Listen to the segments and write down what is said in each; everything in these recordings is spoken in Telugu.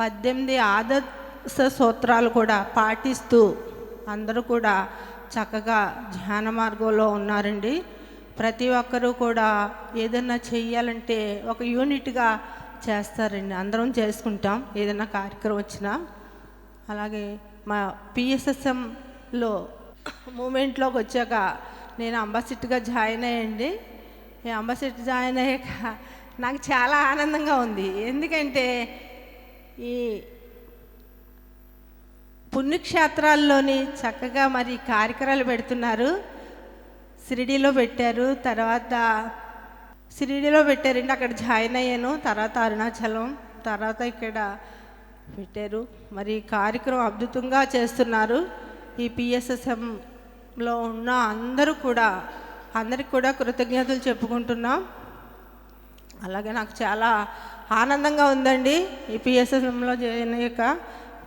పద్దెనిమిది ఆదర్శ సూత్రాలు కూడా పాటిస్తూ అందరూ కూడా చక్కగా ధ్యాన మార్గంలో ఉన్నారండి. ప్రతి ఒక్కరూ కూడా ఏదైనా చేయాలంటే ఒక యూనిట్గా చేస్తారండి. అందరం చేసుకుంటాం. ఏదైనా కార్యక్రమం వచ్చినా. అలాగే మా పిఎస్ఎస్ఎంలో మూమెంట్లోకి వచ్చాక నేను అంబాసిడ్గా జాయిన్ అయ్యండి. ఈ అంబాసిడర్ జాయిన్ అయ్యాక నాకు చాలా ఆనందంగా ఉంది. ఎందుకంటే ఈ పుణ్యక్షేత్రాల్లోని చక్కగా మరి కార్యక్రమాలు పెడుతున్నారు. షిరిడీలో పెట్టారు. తర్వాత షిరిడీలో పెట్టారండి. అక్కడ జాయిన్ అయ్యాను. తర్వాత అరుణాచలం. తర్వాత ఇక్కడ పెట్టారు. మరి కార్యక్రమం అద్భుతంగా చేస్తున్నారు. ఈ పిఎస్ఎస్ఎంలో ఉన్న అందరూ కూడా అందరికి కూడా కృతజ్ఞతలు చెప్పుకుంటున్నాం. అలాగే నాకు చాలా ఆనందంగా ఉందండి ఈ పిఎస్ఎస్ఎంలో చేయక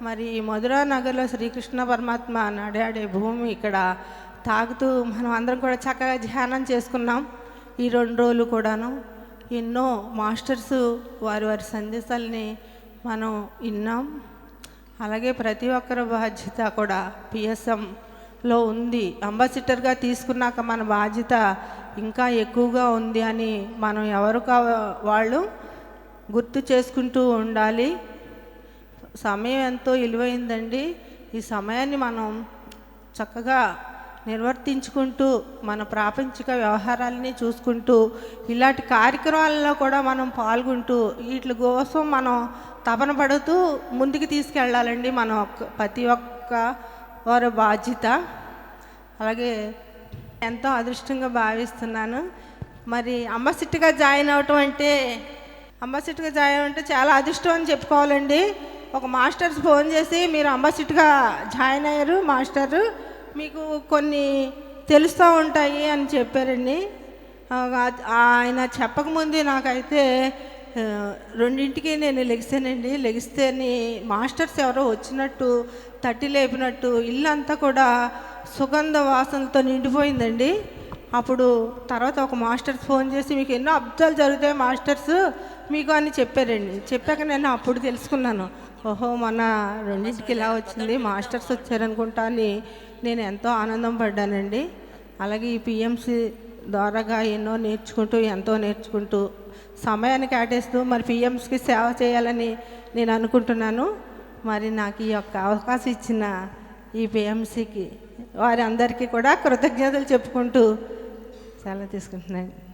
మరి ఈ మధురా నగర్లో శ్రీకృష్ణ పరమాత్మ నడాడే భూమి ఇక్కడ తాగుతూ మనం అందరం కూడా చక్కగా ధ్యానం చేసుకున్నాం. ఈ రెండు రోజులు కూడాను ఎన్నో మాస్టర్స్ వారి వారి సందేశాలని మనం విన్నాం. అలాగే ప్రతి ఒక్కరి బాధ్యత కూడా పిఎస్ఎంలో ఉంది. అంబాసిడర్గా తీసుకున్నాక మన బాధ్యత ఇంకా ఎక్కువగా ఉంది అని మనం ఎవరు కా వాళ్ళు గుర్తు చేసుకుంటూ ఉండాలి. సమయం ఎంతో విలువైందండి ఈ సమయాన్ని మనం చక్కగా నిర్వర్తించుకుంటూ మన ప్రాపంచిక వ్యవహారాలని చూసుకుంటూ ఇలాంటి కార్యక్రమాలలో కూడా మనం పాల్గొంటూ వీటి కోసం మనం తపన పడుతూ ముందుకు తీసుకెళ్ళాలండి మన ప్రతి ఒక్క వారి బాధ్యత. అలాగే ఎంతో అదృష్టంగా భావిస్తున్నాను. మరి అంబసిట్గా జాయిన్ అవటం అంటే అంబాసిడర్గా జాయిన్ అవ్వడం అంటే చాలా అదృష్టం అని చెప్పుకోవాలండి. ఒక మాస్టర్స్ ఫోన్ చేసి మీరు అంబాసిడర్గా జాయిన్ అయ్యారు మాస్టరు. మీకు కొన్ని తెలుస్తూ ఉంటాయి అని చెప్పారండి. ఆయన చెప్పకముందే నాకైతే రెండింటికి నేను లెగిసానండి. లెగిస్తేని మాస్టర్స్ ఎవరో వచ్చినట్టు తట్టి లేపినట్టు ఇల్లంతా కూడా సుగంధ వాసనలతో నిండిపోయిందండి. అప్పుడు తర్వాత ఒక మాస్టర్స్ ఫోన్ చేసి మీకు ఎన్నో అద్భుతాలు జరుగుతాయి మాస్టర్స్ మీకు అని చెప్పారండి. చెప్పాక నేను అప్పుడు తెలుసుకున్నాను. ఓహో మన రెండింటికి ఇలా వచ్చింది మాస్టర్స్ వచ్చారనుకుంటా అని నేను ఎంతో ఆనందం పడ్డానండి. అలాగే ఈ పిఎంసి ద్వారాగా ఎన్నో నేర్చుకుంటూ ఎంతో నేర్చుకుంటూ సమయాన్ని కేటాయిస్తూ మరి పిఎంస్కి సేవ చేయాలని నేను అనుకుంటున్నాను. మరి నాకు ఈ యొక్క అవకాశం ఇచ్చిన ఈ పిఎంసికి వారి అందరికీ కూడా కృతజ్ఞతలు చెప్పుకుంటూ సెలవు తీసుకుంటున్నాను.